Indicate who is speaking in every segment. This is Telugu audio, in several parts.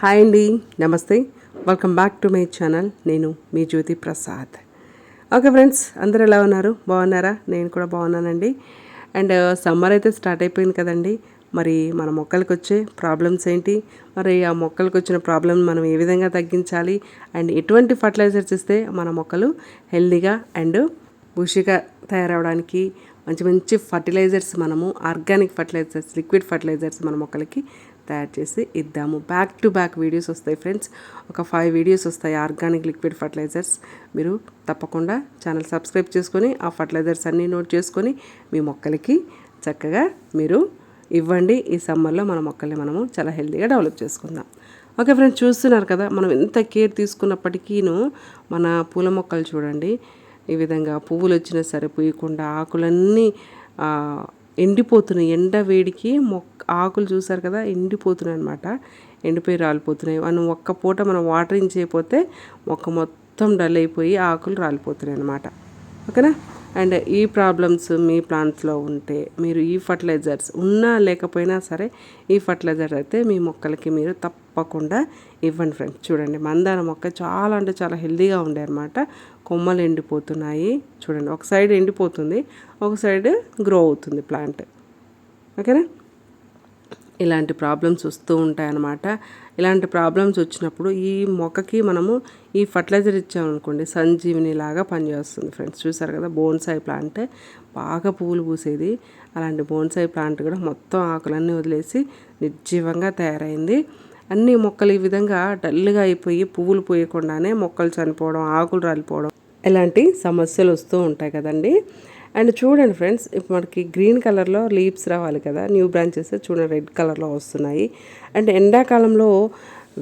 Speaker 1: హాయ్ అండి నమస్తే. Welcome back to my channel నేను మీ జ్యోతి ప్రసాద్. ఓకే ఫ్రెండ్స్ అందరు ఎలా ఉన్నారు? బాగున్నారా? నేను కూడా బాగున్నానండి. అండ్ సమ్మర్ uh, అయితే స్టార్ట్ అయిపోయింది కదండి. మరి మన మొక్కలకు వచ్చే ప్రాబ్లమ్స్ ఏంటి? మరి ఆ మొక్కలకు వచ్చిన ప్రాబ్లమ్ మనం ఏ విధంగా తగ్గించాలి? అండ్ ఎటువంటి ఫర్టిలైజర్స్ ఇస్తే మన మొక్కలు హెల్దీగా అండ్ బుషిగా తయారవడానికి మంచి మంచి ఫర్టిలైజర్స్ మనము ఆర్గానిక్ ఫర్టిలైజర్స్ లిక్విడ్ ఫర్టిలైజర్స్ మన మొక్కలకి తయారు చేసి ఇద్దాము. బ్యాక్ టు బ్యాక్ వీడియోస్ వస్తాయి ఫ్రెండ్స్ ఒక ఫైవ్ వీడియోస్ వస్తాయి ఆర్గానిక్ లిక్విడ్ ఫర్టిలైజర్స్ మీరు తప్పకుండా ఛానల్ సబ్స్క్రైబ్ చేసుకొని ఆ ఫర్టిలైజర్స్ అన్నీ నోట్ చేసుకొని మీ మొక్కలకి చక్కగా మీరు ఇవ్వండి. ఈ సమ్మర్లో మన మొక్కల్ని మనము చాలా హెల్తీగా డెవలప్ చేసుకుందాం. ఓకే ఫ్రెండ్స్ చూస్తున్నారు కదా మనం ఎంత కేర్ తీసుకున్నప్పటికీను మన పూల మొక్కలు చూడండి. ఈ విధంగా పువ్వులు వచ్చినా సరే పూయకుండా ఆకులన్నీ ఎండిపోతున్నాయి. ఎండ వేడికి మొక్క ఆకులు చూసారు కదా ఎండిపోతున్నాయి అనమాట ఎండిపోయి రాలిపోతున్నాయి. మనం ఒక్క పూట మనం వాటరింగ్ చేయకపోతే మొక్క మొత్తం డల్ అయిపోయి ఆకులు రాలిపోతున్నాయి అనమాట ఓకేనా? అండ్ ఈ ప్రాబ్లమ్స్ మీ ప్లాంట్స్లో ఉంటే మీరు ఈ ఫర్టిలైజర్స్ ఉన్నా లేకపోయినా సరే ఈ ఫర్టిలైజర్ అయితే మీ మొక్కలకి మీరు తప్పకుండా ఇవ్వండి ఫ్రెండ్స్. చూడండి మందార మొక్క చాలా అంటే చాలా హెల్దీగా ఉండే అనమాట కొమ్మలు ఎండిపోతున్నాయి. చూడండి ఒక సైడ్ ఎండిపోతుంది ఒక సైడ్ గ్రో అవుతుంది ప్లాంట్. ఓకేనా? ఇలాంటి ప్రాబ్లమ్స్ వస్తూ ఉంటాయన్నమాట. ఇలాంటి ప్రాబ్లమ్స్ వచ్చినప్పుడు ఈ మొక్కకి మనము ఈ ఫర్టిలైజర్ ఇచ్చామనుకోండి సంజీవిని లాగా పనిచేస్తుంది ఫ్రెండ్స్. చూసారు కదా బోన్సాయి ప్లాంట్ బాగా పువ్వులు పూసేది. అలాంటి బోన్సాయి ప్లాంట్ కూడా మొత్తం ఆకులన్నీ వదిలేసి నిర్జీవంగా తయారైంది. అన్ని మొక్కలు ఈ విధంగా డల్గా అయిపోయి పువ్వులు పోయకుండానే మొక్కలు చనిపోవడం ఆకులు రాలిపోవడం ఇలాంటి సమస్యలు వస్తూ ఉంటాయి కదండి. అండ్ చూడండి ఫ్రెండ్స్ ఇప్పుడు మనకి గ్రీన్ కలర్లో లీవ్స్ రావాలి కదా న్యూ బ్రాంచెస్ చూడండి రెడ్ కలర్లో వస్తున్నాయి. అండ్ ఎండాకాలంలో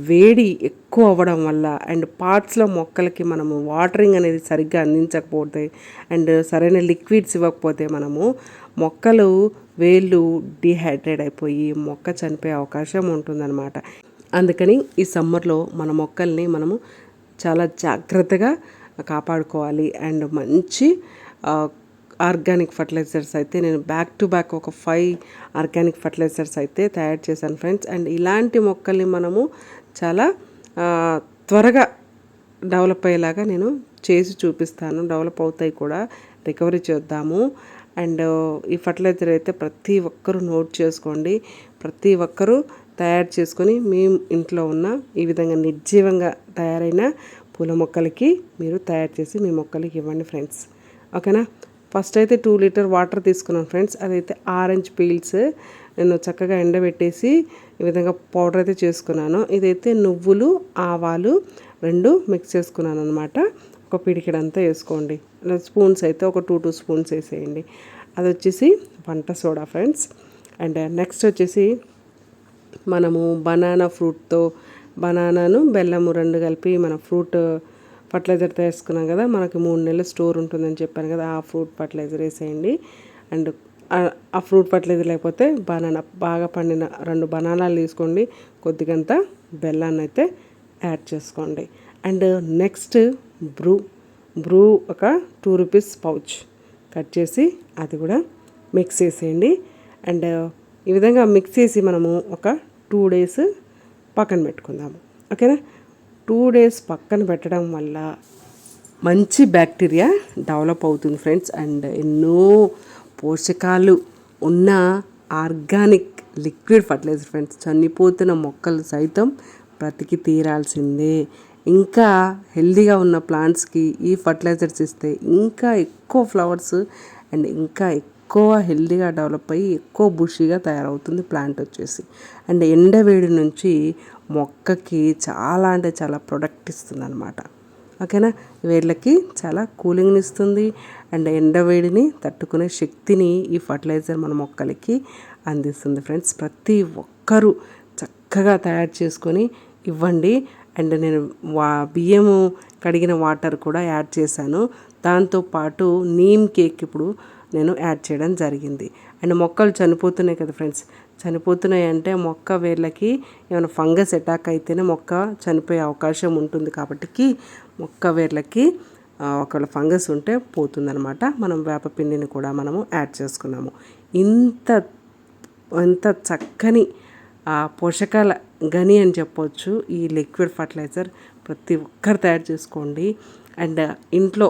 Speaker 1: వేడి ఎక్కువ అవ్వడం వల్ల అండ్ పార్ట్స్లో మొక్కలకి మనము వాటరింగ్ అనేది సరిగ్గా అందించకపోతే అండ్ సరైన లిక్విడ్స్ ఇవ్వకపోతే మనము మొక్కలు వేళ్ళు డిహైడ్రేట్ అయిపోయి మొక్క చనిపోయే అవకాశం ఉంటుందన్నమాట. అందుకని ఈ సమ్మర్లో మన మొక్కల్ని మనము చాలా జాగ్రత్తగా కాపాడుకోవాలి. అండ్ మంచి ఆర్గానిక్ ఫర్టిలైజర్స్ అయితే నేను బ్యాక్ టు బ్యాక్ ఒక ఫైవ్ ఆర్గానిక్ ఫర్టిలైజర్స్ అయితే తయారు చేశాను ఫ్రెండ్స్ అండ్ ఇలాంటి మొక్కల్ని మనము చాలా త్వరగా డెవలప్ అయ్యేలాగా నేను చేసి చూపిస్తాను. డెవలప్ అవుతాయి కూడా. రికవరీ చేద్దాము. అండ్ ఈ ఫర్టిలైజర్ అయితే ప్రతి ఒక్కరూ నోట్ చేసుకోండి. ప్రతి ఒక్కరూ తయారు చేసుకొని మీ ఇంట్లో ఉన్న ఈ విధంగా నిర్జీవంగా తయారైన పూల మొక్కలకి మీరు తయారు చేసి మీ మొక్కలకి ఇవ్వండి ఫ్రెండ్స్ ఓకేనా ఫస్ట్ అయితే టూ లీటర్ వాటర్ తీసుకున్నాను ఫ్రెండ్స్. అదైతే ఆరెంజ్ పీల్స్ నేను చక్కగా ఎండబెట్టేసి ఈ విధంగా పౌడర్ అయితే చేసుకున్నాను. ఇదైతే నువ్వులు ఆవాలు రెండు మిక్స్ చేసుకున్నాను అనమాట ఒక పిడికిడంతా వేసుకోండి. స్పూన్స్ అయితే ఒక టూ టూ స్పూన్స్ వేసేయండి. అది వచ్చేసి వంట సోడా ఫ్రెండ్స్. అండ్ నెక్స్ట్ వచ్చేసి మనము బనానా ఫ్రూట్తో బనానాను బెల్లము రెండు కలిపి మన ఫ్రూట్ ఫర్టిలైజర్ తీసుకున్నాం కదా మనకి మూడు నెలలు స్టోర్ ఉంటుందని చెప్పాను కదా ఆ ఫ్రూట్ ఫర్టిలైజర్ వేసేయండి. అండ్ ఆ- ఆ ఫ్రూట్ ఫర్టిలైజర్ లేకపోతే బనానా బాగా పండిన రెండు బనానాలు తీసుకోండి కొద్దిగంత బెల్లాన్ని అయితే యాడ్ చేసుకోండి. అండ్ నెక్స్ట్ బ్రూ బ్రూ ఒక టూ రూపీస్ పౌచ్ కట్ చేసి అది కూడా మిక్స్ చేసేయండి. అండ్ ఈ విధంగా మిక్స్ చేసి మనము ఒక టూ డేస్ పక్కన పెట్టుకుందాము. ఓకేనా? టూ డేస్ పక్కన పెట్టడం వల్ల మంచి బ్యాక్టీరియా డెవలప్ అవుతుంది ఫ్రెండ్స్. అండ్ ఎన్నో పోషకాలు ఉన్న ఆర్గానిక్ లిక్విడ్ ఫర్టిలైజర్ ఫ్రెండ్స్. చనిపోతున్న మొక్కలు సైతం బ్రతికి తీరాల్సిందే. ఇంకా హెల్దీగా ఉన్న ప్లాంట్స్కి ఈ ఫర్టిలైజర్స్ ఇస్తే ఇంకా ఎక్కువ ఫ్లవర్స్ అండ్ ఇంకా ఎక్కువ ఎక్కువ హెల్దీగా డెవలప్ అయ్యి ఎక్కువ బుషీగా తయారవుతుంది ప్లాంట్ వచ్చేసి. అండ్ ఎండవేడి నుంచి మొక్కకి చాలా అంటే చాలా ప్రొడక్ట్ ఇస్తుంది అనమాట ఓకేనా? వీళ్ళకి చాలా కూలింగ్ని ఇస్తుంది. అండ్ ఎండవేడిని తట్టుకునే శక్తిని ఈ ఫర్టిలైజర్ మన మొక్కలకి అందిస్తుంది ఫ్రెండ్స్. ప్రతి ఒక్కరూ చక్కగా తయారు చేసుకొని ఇవ్వండి. అండ్ నేను వా బియ్యము కడిగిన వాటర్ కూడా యాడ్ చేశాను. దాంతోపాటు నీమ్ కేక్ ఇప్పుడు నేను యాడ్ చేయడం జరిగింది. అండ్ మొక్కలు చనిపోతున్నాయి కదా ఫ్రెండ్స్. చనిపోతున్నాయి అంటే మొక్క వేర్లకి ఏమైనా ఫంగస్ అటాక్ అయితేనే మొక్క చనిపోయే అవకాశం ఉంటుంది కాబట్టి మొక్క వేర్లకి ఒకవేళ ఫంగస్ ఉంటే పోతుందనమాట మనం వేపపిండిని కూడా మనము యాడ్ చేసుకున్నాము. ఇంత ఎంత చక్కని పోషకాల గని అని చెప్పొచ్చు ఈ లిక్విడ్ ఫర్టిలైజర్ ప్రతి ఒక్కరు తయారు చేసుకోండి. అండ్ ఇంట్లో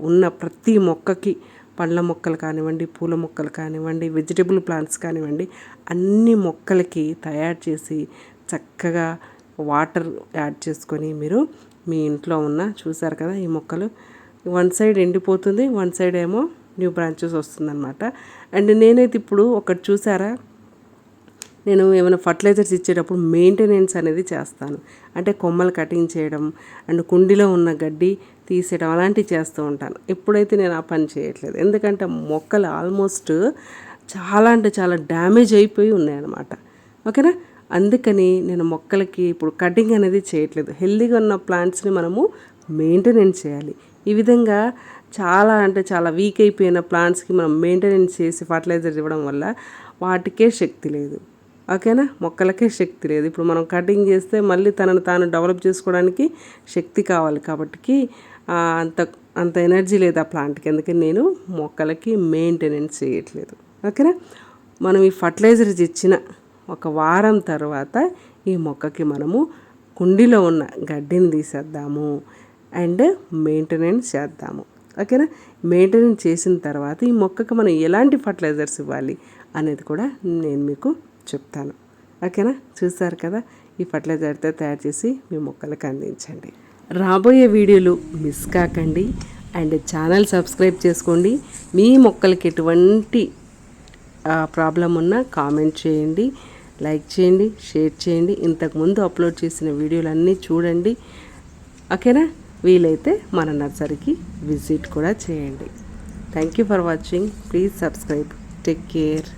Speaker 1: ఉన్న ప్రతి మొక్కకి పండ్ల మొక్కలు కానివ్వండి పూల మొక్కలు కానివ్వండి వెజిటేబుల్ ప్లాంట్స్ కానివ్వండి అన్ని మొక్కలకి తయారు చేసి చక్కగా వాటర్ యాడ్ చేసుకొని మీరు మీ ఇంట్లో ఉన్న చూసారు కదా ఈ మొక్కలు. వన్ సైడ్ ఎండిపోతుంది వన్ సైడ్ ఏమో న్యూ బ్రాంచెస్ వస్తుందన్నమాట. అండ్ నేనైతే ఇప్పుడు ఒకటి చూసారా? నేను ఏమైనా ఫర్టిలైజర్స్ ఇచ్చేటప్పుడు మెయింటెనెన్స్ అనేది చేస్తాను. అంటే కొమ్మలు కటింగ్ చేయడం అండ్ కుండీలో ఉన్న గడ్డి తీసేయడం అలాంటివి చేస్తూ ఉంటాను. ఎప్పుడైతే నేను ఆ పని చేయట్లేదు. ఎందుకంటే మొక్కలు ఆల్మోస్ట్ చాలా అంటే చాలా డ్యామేజ్ అయిపోయి ఉన్నాయన్నమాట. ఓకేనా? అందుకని నేను మొక్కలకి ఇప్పుడు కటింగ్ అనేది చేయట్లేదు. హెల్దీగా ఉన్న ప్లాంట్స్ని మనము మెయింటెనెన్స్ చేయాలి. ఈ విధంగా చాలా అంటే చాలా వీక్ అయిపోయిన ప్లాంట్స్కి మనం మెయింటెనెన్స్ చేసి ఫర్టిలైజర్ ఇవ్వడం వల్ల వాటికే శక్తి లేదు. ఓకేనా? మొక్కలకే శక్తి లేదు. ఇప్పుడు మనం కటింగ్ చేస్తే మళ్ళీ తనను తాను డెవలప్ చేసుకోవడానికి శక్తి కావాలి కాబట్టి అంత అంత ఎనర్జీ లేదు ఆ ప్లాంట్కి. అందుకని నేను మొక్కలకి మెయింటెనెన్స్ చేయట్లేదు. ఓకేనా? మనం ఈ ఫర్టిలైజర్స్ ఇచ్చిన ఒక వారం తర్వాత ఈ మొక్కకి మనము కుండీలో ఉన్న గడ్డిని తీసేద్దాము అండ్ మెయింటెనెన్స్ చేద్దాము. ఓకేనా? మెయింటెనెన్స్ చేసిన తర్వాత ఈ మొక్కకి మనం ఎలాంటి ఫర్టిలైజర్స్ ఇవ్వాలి అనేది కూడా నేను మీకు చెప్తాను. ఓకేనా? చూసారు కదా? ఈ ఫర్టిలైజర్తో తయారు చేసి మీ మొక్కలకు అందించండి. రాబోయే వీడియోలు మిస్ కాకండి. అండ్ ఛానల్ సబ్స్క్రైబ్ చేసుకోండి. మీ మొక్కలకి ఎటువంటి ప్రాబ్లం ఉన్నా కామెంట్ చేయండి. లైక్ చేయండి షేర్ చేయండి. ఇంతకుముందు అప్లోడ్ చేసిన వీడియోలన్నీ చూడండి. ఓకేనా? వీలైతే మన నర్సరీకి విజిట్ కూడా చేయండి. Thank you for watching. Please subscribe. Take care.